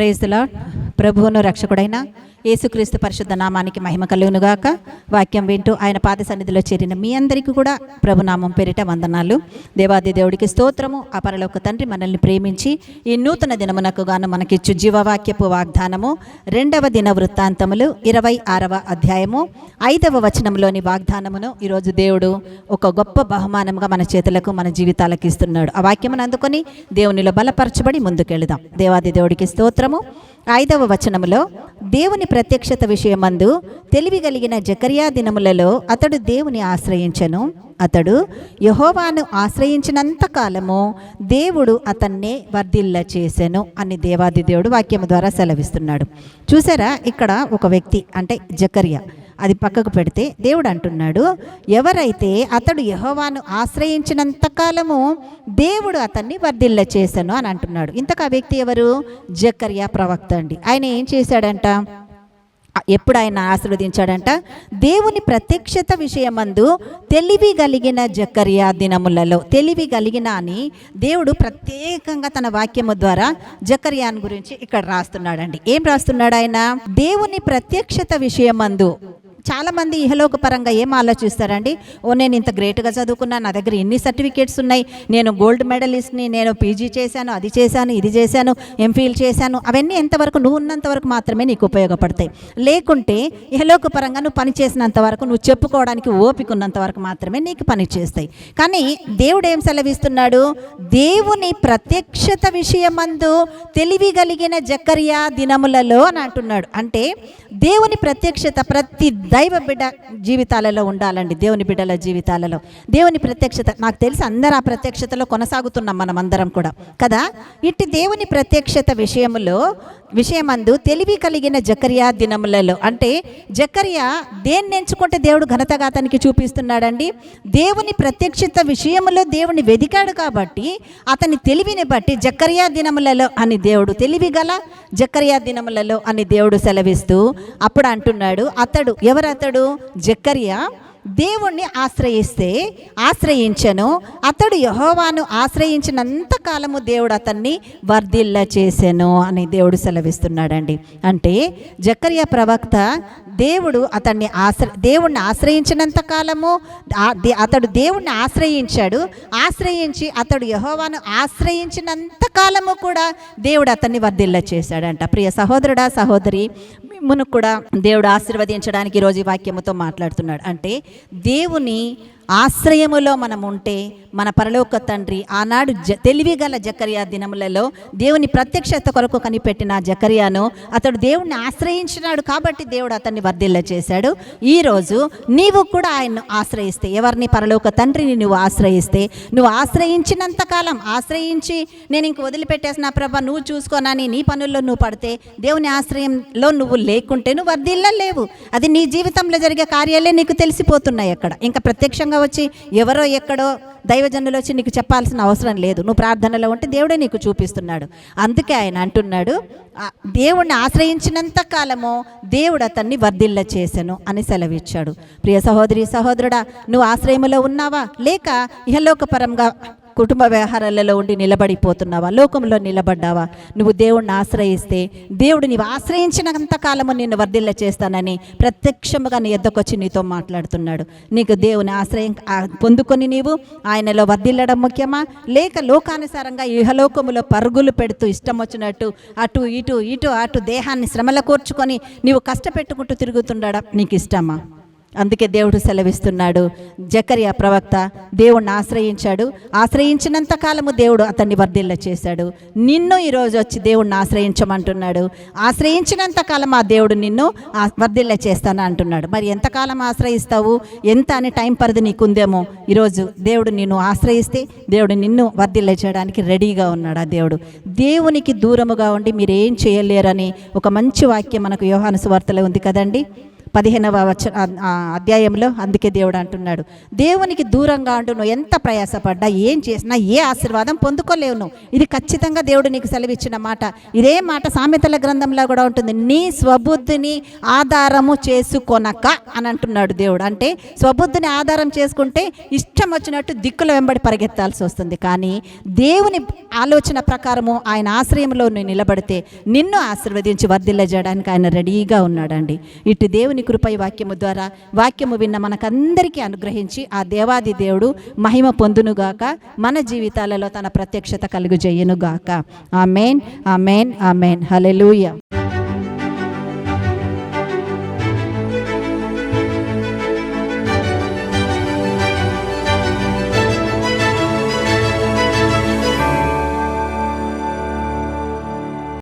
Praise ప్రభువును రక్షకుడైన యేసుక్రీస్తు పరిశుద్ధ నామానికి మహిమ కలుగునుగాక. వాక్యం వింటూ ఆయన పాద సన్నిధిలో చేరిన మీ అందరికీ కూడా ప్రభునామం పేరిట వందనాలు. దేవాది దేవుడికి స్తోత్రము. అపరలోక తండ్రి మనల్ని ప్రేమించి ఈ నూతన దినమునకు గాను మనకిచ్చు జీవవాక్యపు వాగ్దానము. రెండవ దిన వృత్తాంతములు ఇరవై ఆరవ అధ్యాయము. ఐదవ వచనంలోని వాగ్దానమును ఈరోజు దేవుడు ఒక గొప్ప బహుమానంగా మన చేతులకు మన జీవితాలకు ఇస్తున్నాడు. ఆ వాక్యమును అందుకొని దేవునిలో బలపరచబడి ముందుకెళదాం. దేవాది దేవుడికి స్తోత్రము. ఐదవ వచనములో దేవుని ప్రత్యక్షత విషయమందు తెలివి కలిగిన జకర్యా దినములలో అతడు దేవుని ఆశ్రయించను. అతడు యహోవాను ఆశ్రయించినంత కాలము దేవుడు అతన్నే వర్ధిల్ల చేసెను అని దేవాది దేవుడు వాక్యం ద్వారా సెలవిస్తున్నాడు. చూసారా? ఇక్కడ ఒక వ్యక్తి అంటే జకర్యా. అది పక్కకు పెడితే దేవుడు అంటున్నాడు ఎవరైతే అతడు యహోవాను ఆశ్రయించినంత కాలము దేవుడు అతన్ని వర్ధిల్ల చేశాను అని అంటున్నాడు. ఇంతకు ఆ వ్యక్తి ఎవరు? జకర్యా ప్రవక్త అండి. ఆయన ఏం చేశాడంట? ఎప్పుడు ఆయన ఆశీర్వదించాడంట. దేవుని ప్రత్యక్షత విషయమందు తెలివి కలిగిన జకర్యా దినములలో తెలివి కలిగిన అని దేవుడు ప్రత్యేకంగా తన వాక్యము ద్వారా జకర్యాన్ గురించి ఇక్కడ రాస్తున్నాడండి. ఏం రాస్తున్నాడు ఆయన? దేవుని ప్రత్యక్షత విషయమందు చాలామంది ఇహలోక పరంగా ఏం ఆలోచిస్తారండి? ఓ నేను ఇంత గ్రేట్గా చదువుకున్నాను నా దగ్గర ఎన్ని సర్టిఫికేట్స్ ఉన్నాయి? నేను గోల్డ్ మెడలిస్ట్ని నేను పీజీ చేశాను అది చేశాను ఇది చేశాను ఎంఫీల్ చేశాను అవన్నీ ఎంతవరకు నువ్వు ఉన్నంత వరకు మాత్రమే నీకు ఉపయోగపడతాయి. లేకుంటే ఇహలోక పరంగా నువ్వు పని చేసినంత వరకు నువ్వు చెప్పుకోవడానికి ఓపిక ఉన్నంత వరకు మాత్రమే నీకు పని చేస్తాయి. కానీ దేవుడు ఏం సెలవిస్తున్నాడు? దేవుని ప్రత్యక్షత విషయమందు తెలివిగలిగిన జకర్యా దినములలో అని అంటున్నాడు. అంటే దేవుని ప్రత్యక్షత ప్రతి దైవ బిడ్డ జీవితాలలో ఉండాలండి. దేవుని బిడ్డల జీవితాలలో. దేవుని ప్రత్యక్షత నాకు తెలిసి అందరు ఆ ప్రత్యక్షతలో కొనసాగుతున్నాం మనం అందరం కూడా. కదా? ఇట్టి దేవుని ప్రత్యక్షత విషయములో విషయమందు తెలివి కలిగిన జకర్యా దినములలో అంటే జకర్యా దేన్ని ఎంచుకుంటే దేవుడు ఘనతగాతానికి చూపిస్తున్నాడండి? దేవుని ప్రత్యక్షత విషయములో దేవుని వెదికాడు కాబట్టి అతని తెలివిని బట్టి జకర్యా దినములలో అని దేవుడు తెలివి గల జక్కరియా దినములలో అని దేవుడు సెలవిస్తూ అప్పుడు అంటున్నాడు అతడు ఎవరతడు జక్కరియా దేవుణ్ణి ఆశ్రయిస్తే ఆశ్రయించను. అతడు యహోవాను ఆశ్రయించినంత కాలము దేవుడు అతన్ని వర్ధిల్ల చేశాను అని దేవుడు సెలవిస్తున్నాడండి. అంటే జకర్య ప్రవక్త దేవుడు అతన్ని ఆశ్ర దేవుణ్ణి ఆశ్రయించినంత కాలము దే- అతడు దేవుణ్ణి ఆశ్రయించాడు. ఆశ్రయించి అతడు యహోవాను ఆశ్రయించినంత కాలము కూడా దేవుడు అతన్ని వర్ధిల్ల చేశాడంట. ప్రియ సహోదరుడా సహోదరి మిమ్మును కూడా దేవుడు ఆశీర్వదించడానికి ఈరోజు ఈ వాక్యముతో మాట్లాడుతున్నాడు. అంటే దేవుని ఆశ్రయములో మనం ఉంటే మన పరలోక తండ్రి ఆనాడు జ తెలివిగల జకరియా దినములలో దేవుని ప్రత్యక్షత కొరకు కనిపెట్టిన జకరియాను అతడు దేవుణ్ణి ఆశ్రయించినాడు కాబట్టి దేవుడు అతన్ని వర్ధిల్ల చేశాడు. ఈరోజు నీవు కూడా ఆయన్ను ఆశ్రయిస్తే ఎవరిని పరలోక తండ్రిని నువ్వు ఆశ్రయిస్తే నువ్వు ఆశ్రయించినంత కాలం ఆశ్రయించి నేను ఇంక వదిలిపెట్టేసిన ప్రభ నువ్వు చూసుకోనని నీ పనుల్లో నువ్వు పడితే దేవుని ఆశ్రయంలో నువ్వు లేకుంటే నువ్వు వర్ధిల్లలేవు అది నీ జీవితంలో జరిగే కార్యాలే నీకు తెలిసిపోతున్నాయి అక్కడ. ఇంకా ప్రత్యక్షంగా వచ్చి ఎవరో ఎక్కడో దైవజనులు వచ్చి నీకు చెప్పాల్సిన అవసరం లేదు. నువ్వు ప్రార్థనలో ఉంటే దేవుడే నీకు చూపిస్తున్నాడు. అందుకే ఆయన అంటున్నాడు దేవుణ్ణి ఆశ్రయించినంత కాలము దేవుడు అతన్ని వర్ధిల్ల చేసెను అని సెలవిచ్చాడు. ప్రియ సహోదరి సహోదరుడా నువ్వు ఆశ్రయములో ఉన్నావా? లేక ఇహలోకపరంగా కుటుంబ వ్యవహారాలలో ఉండి నిలబడిపోతున్నావా? లోకంలో నిలబడ్డావా? నువ్వు దేవుణ్ణి ఆశ్రయిస్తే దేవుడు నీవు ఆశ్రయించినంత కాలము నిన్ను వర్ధిల్ల చేస్తానని ప్రత్యక్షముగా నీ ఎద్దకొచ్చి నీతో మాట్లాడుతున్నాడు. నీకు దేవుని ఆశ్రయం పొందుకొని నీవు ఆయనలో వర్ధిల్లడం ముఖ్యమా? లేక లోకానుసారంగా ఇహలోకములో పరుగులు పెడుతూ ఇష్టం వచ్చినట్టు అటు ఇటు ఇటు అటు దేహాన్ని శ్రమల కూర్చుకొని నీవు కష్టపెట్టుకుంటూ తిరుగుతుండడం నీకు ఇష్టమా? అందుకే దేవుడు సెలవిస్తున్నాడు. జకరియా ప్రవక్త దేవుణ్ణి ఆశ్రయించాడు. ఆశ్రయించినంత కాలము దేవుడు అతన్ని వర్ధిల్ల చేశాడు. నిన్ను ఈరోజు వచ్చి దేవుణ్ణి ఆశ్రయించమంటున్నాడు. ఆశ్రయించినంత కాలం ఆ దేవుడు నిన్ను ఆ- వర్ధిల్ల చేస్తాను అంటున్నాడు. మరి ఎంతకాలం ఆశ్రయిస్తావు? ఎంత అనే టైం పరిధి నీకుందేమో? ఈరోజు దేవుడు నిన్ను ఆశ్రయిస్తే దేవుడు నిన్ను వర్ధిల్ల చేయడానికి రెడీగా ఉన్నాడు ఆ దేవుడు. దేవునికి దూరముగా ఉండి మీరేం చేయలేరని ఒక మంచి వాక్యం మనకు యోహాను సువార్తలో ఉంది కదండి? పదిహేనవ వచ అధ్యాయంలో అందుకే దేవుడు అంటున్నాడు. దేవునికి దూరంగా అంటూ నువ్వు ఎంత ప్రయాసపడ్డా ఏం చేసినా ఏ ఆశీర్వాదం పొందుకోలేవు నువ్వు. ఇది ఖచ్చితంగా దేవుడు నీకు సెలవిచ్చిన మాట. ఇదే మాట సామెతల గ్రంథంలో కూడా ఉంటుంది. నీ స్వబుద్ధిని ఆధారము చేసుకొనక అని అంటున్నాడు దేవుడు. అంటే స్వబుద్ధిని ఆధారం చేసుకుంటే ఇష్టం వచ్చినట్టు దిక్కుల వెంబడి పరిగెత్తాల్సి వస్తుంది. కానీ దేవుని ఆలోచన ప్రకారము ఆయన ఆశ్రయంలో నువ్వు నిలబడితే నిన్ను ఆశీర్వదించి వర్ధిల్లజేయడానికి ఆయన రెడీగా ఉన్నాడండి. ఇటు దేవుని కృపై వాక్యము ద్వారా వాక్యము విన్న మనకందరికీ అనుగ్రహించి ఆ దేవాది దేవుడు మహిమ పొందునుగాక మన జీవితాలలో తన ప్రత్యక్షత కలుగు చేయనుగాక మెయిన్ ఆ మెయిన్ హలెలూయ